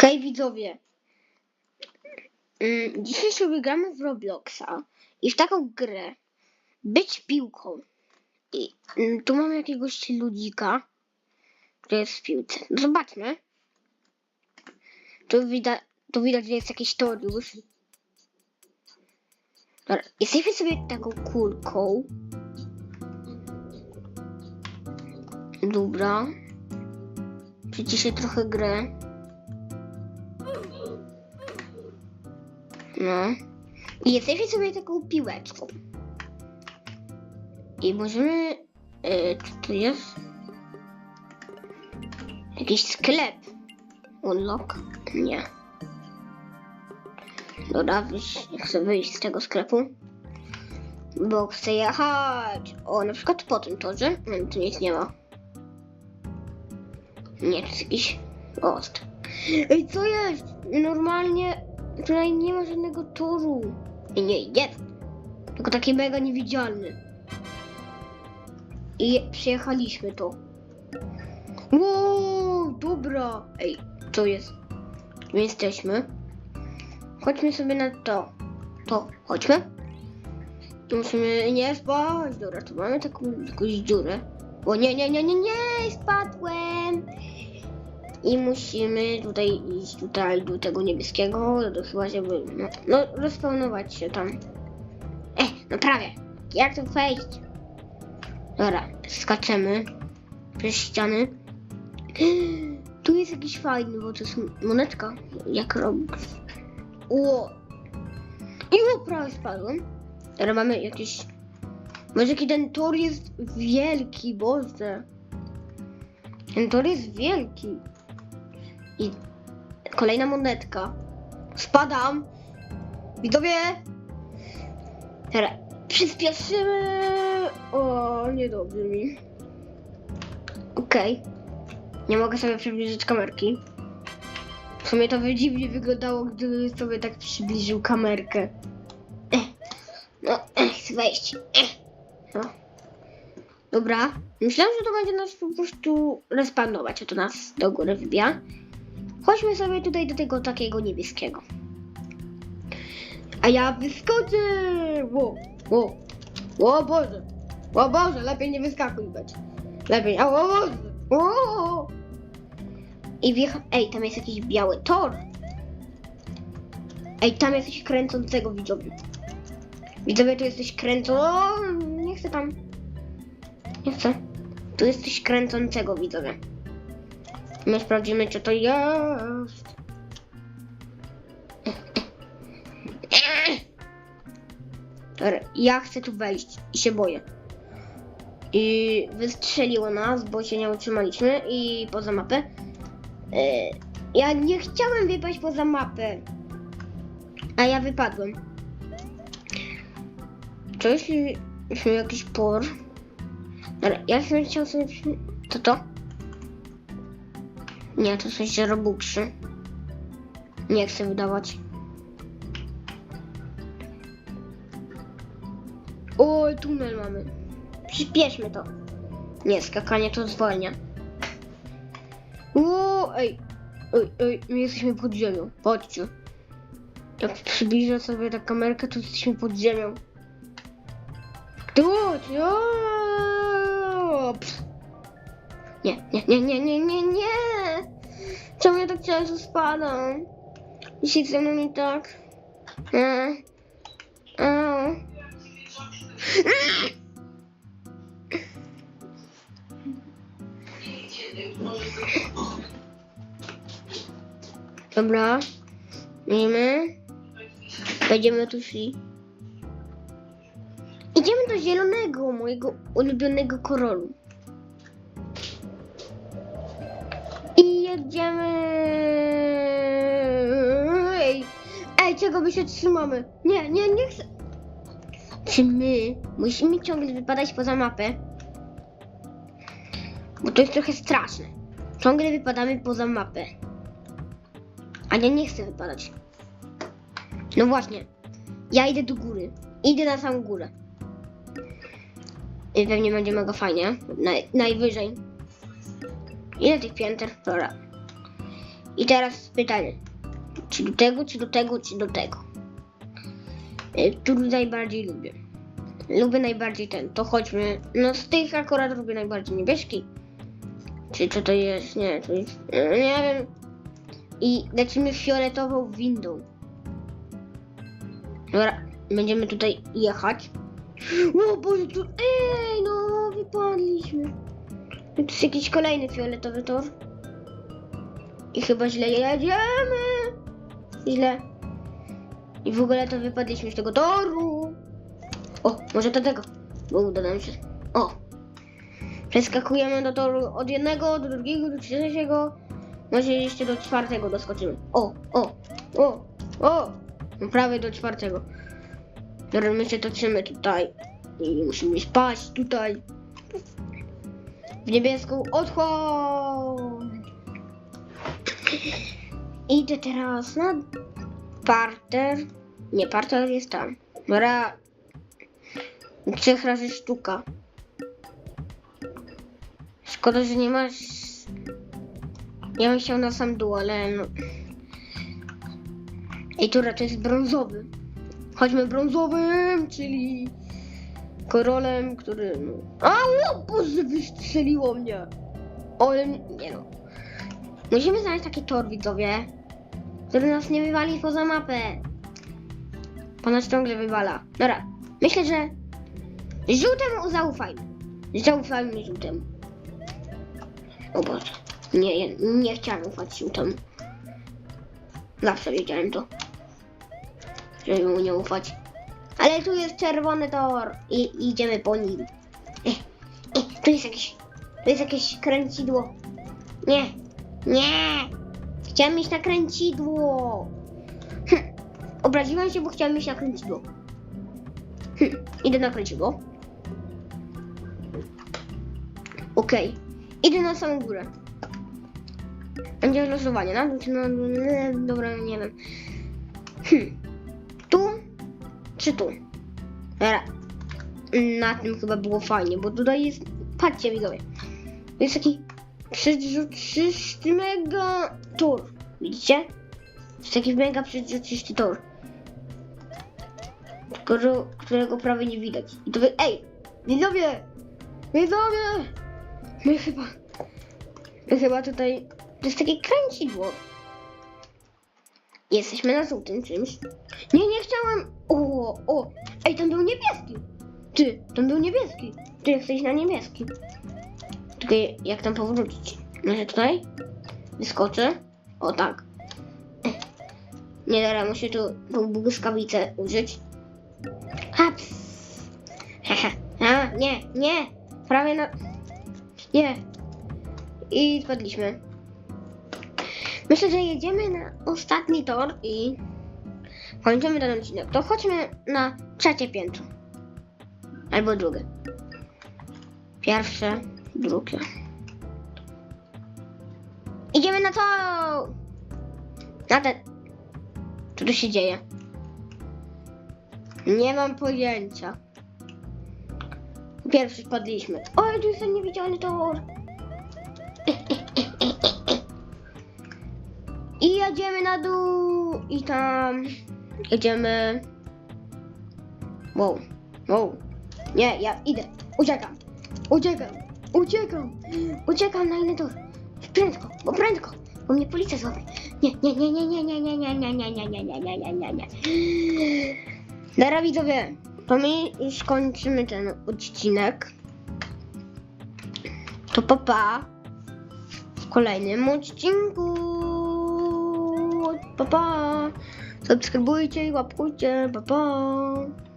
Hej widzowie! Mm, Dzisiaj sobie gramy w Robloxa i w taką grę być piłką. I mm, tu mamy jakiegoś ludzika, który jest w piłce. No Zobaczmy. Tu widać, tu widać, że jest jakiś tor już. Dobra, Jesteśmy sobie taką kulką. Dobra. Przyciszę trochę grę. No. I jesteśmy sobie taką piłeczką. I możemy... E, co tu jest? Jakiś sklep. Unlock? Nie. Dobra, wyjść, chcę wyjść z tego sklepu. Bo chcę jechać. O, na przykład po tym torze. Nie, tu nic nie ma. Nie, to jest jakiś most. Ej, co jest? Normalnie tutaj nie ma żadnego toru. Nie, jest. Tylko taki mega niewidzialny. I je- przyjechaliśmy to. Wow, dobra. Ej, co jest? My jesteśmy. Chodźmy sobie na to. To, chodźmy. Tu musimy nie spać. Dobra, tu mamy taką jakąś dziurę. O nie, nie, nie, nie, nie, spadłem. I musimy tutaj iść tutaj do tego niebieskiego, do chyba żeby, no, no się tam. E, no prawie. Jak tu wejść? Dobra, skaczemy przez ściany. Tu jest jakiś fajny, bo to jest monetka, jak Robux. O! I o, prawie spadłem. Teraz mamy jakiś... Może jaki ten tor jest wielki, Boże. Ten tor jest wielki. I kolejna monetka. Spadam. Widzowie. Teraz przyspieszymy. O, niedobrze mi. Okej. Nie mogę sobie przybliżyć kamerki. W sumie to by dziwnie wyglądało, gdyby sobie tak przybliżył kamerkę. Ech. No, ech, wejść. Ech. No. Dobra. Myślałem, że to będzie nas po prostu respawnować, a to nas do góry wybija. Chodźmy sobie tutaj do tego takiego niebieskiego. A ja wyskoczę! Ło, ło, o Boże! O Boże, lepiej nie wyskakuj być. Lepiej, o Boże! O! I wjecha... Ej, tam jest jakiś biały tor. Ej, tam jest coś kręcącego, widzowie. Widzowie, tu jesteś kręcą... O, nie chcę tam. Nie chcę. Tu jest coś kręcącego, widzowie. My sprawdzimy, co to jest. Ja chcę tu wejść i się boję. I wystrzeliło nas, bo się nie utrzymaliśmy i poza mapę. E, Ja nie chciałem wypaść poza mapę. A ja wypadłem. Co jeśli jakiś por? Ja bym chciał sobie... Co to? Nie, to coś z Robuxy. Nie chcę wydawać. Oj, tunel mamy. Przyspieszmy to. Nie, skakanie to zwalnia. O, ej. Ej, ej, my jesteśmy pod ziemią. Patrzcie. Jak przybliżę sobie tę kamerkę, to jesteśmy pod ziemią. Tu, o, nie, nie, nie, nie, nie, nie. Czemu ja tak często spadam? Dzisiaj ze mną nie tak. E. E. Dobra. Idziemy. Będziemy tu szli. Idziemy do zielonego, mojego ulubionego korolu. I jedziemy. Ej, ej, czego my się trzymamy? Nie, nie, nie chcę. Czy my musimy ciągle wypadać poza mapę? Bo to jest trochę straszne. Ciągle wypadamy poza mapę. A ja nie chcę wypadać. No właśnie. Ja idę do góry. Idę na samą górę. I pewnie będzie mega fajnie. Naj, najwyżej. Ile tych pięter? Dobra. I teraz pytanie. Czy do tego, czy do tego, czy do tego? Który najbardziej lubię? Lubię najbardziej ten, to chodźmy. No z tych akurat lubię najbardziej niebieski. Czy co to jest? Nie, to jest. Nie wiem. I lecimy fioletową windą. Dobra, będziemy tutaj jechać. O Boże, tu... Ej, no, wypadliśmy. Tu jest jakiś kolejny fioletowy tor. I chyba źle jedziemy. Źle. I w ogóle to wypadliśmy z tego toru. O, może do tego. Bo uda nam się. O. Przeskakujemy do toru od jednego do drugiego, do trzeciego. Może jeszcze do czwartego doskoczymy. O, o, o, o. No Prawie do czwartego. Dobra, my się toczymy tutaj. I musimy spać tutaj. Niebieską odchód. Idę teraz na parter. Nie, parter jest tam. Dobra. Trzech razy sztuka. Szkoda, że nie masz... Ja bym chciał na sam dół, ale no... Ej,tura, to jest brązowy. Chodźmy brązowym, czyli korolem, który... No... A, o Boże, wystrzeliło mnie. Ale nie no. Musimy znaleźć taki tor, widzowie, który nas nie wywali poza mapę. Ponoć ciągle wywala. Dobra, myślę, że żółtemu zaufajmy. Zaufajmy żółtemu. O Boże, nie, nie chciałem ufać żółtemu. Zawsze wiedziałem to. Żeby mu nie ufać. Ale tu jest czerwony tor i idziemy po nim. Eh, eh, tu jest jakieś, tu jest jakieś kręcidło. Nie, nie! Chciałem iść na kręcidło! Hm. Obraziłem się, bo chciałem iść na kręcidło. Hm. Idę na kręcidło. Okej. Idę na samą górę. Będzie losowanie, no? Czy no, nie, dobra, nie wiem. Hm. Czy tu? Na tym chyba było fajnie, bo tutaj jest... Patrzcie widzowie. Jest taki przejrzysty mega tor. Widzicie? Jest taki mega przejrzysty tor. Którego, którego prawie nie widać. I to wy... Ej! Widzowie! Widzowie! My chyba... My chyba tutaj... To jest takie kręcidło. Jesteśmy na żółtym czymś. Nie, nie chciałem... O, o! Ej, tam był niebieski! Ty, tam był niebieski. Ty jesteś na niebieskim. Tylko jak tam powrócić? Może tutaj? Wyskoczę? O tak. Nie, dobra, muszę tu tą błyskawicę użyć. Haps! A, nie, nie! Prawie na... Nie. I spadliśmy. Myślę, że jedziemy na ostatni tor i kończymy ten odcinek. To chodźmy na trzecie piętro. Albo drugie. Pierwsze, drugie. Idziemy na to! Na ten... Co tu się dzieje? Nie mam pojęcia. Pierwszy spadliśmy. Oj, tu jest ten niewidzialny tor. I jedziemy na dół. I tam... Jedziemy... Wow. Wow. Nie, ja idę. Uciekam. Uciekam. Uciekam. Uciekam na inny tor. Prędko, bo prędko. Bo mnie policja złapie. Nie, nie, nie, nie, nie, nie, nie, nie, nie, nie, nie, nie, nie, nie, nie, nie, nie. Dobra widzowie, to my już kończymy ten odcinek. To papa pa. w kolejnym odcinku. Papa. Subskrybujcie i łapkujcie. Pa, pa.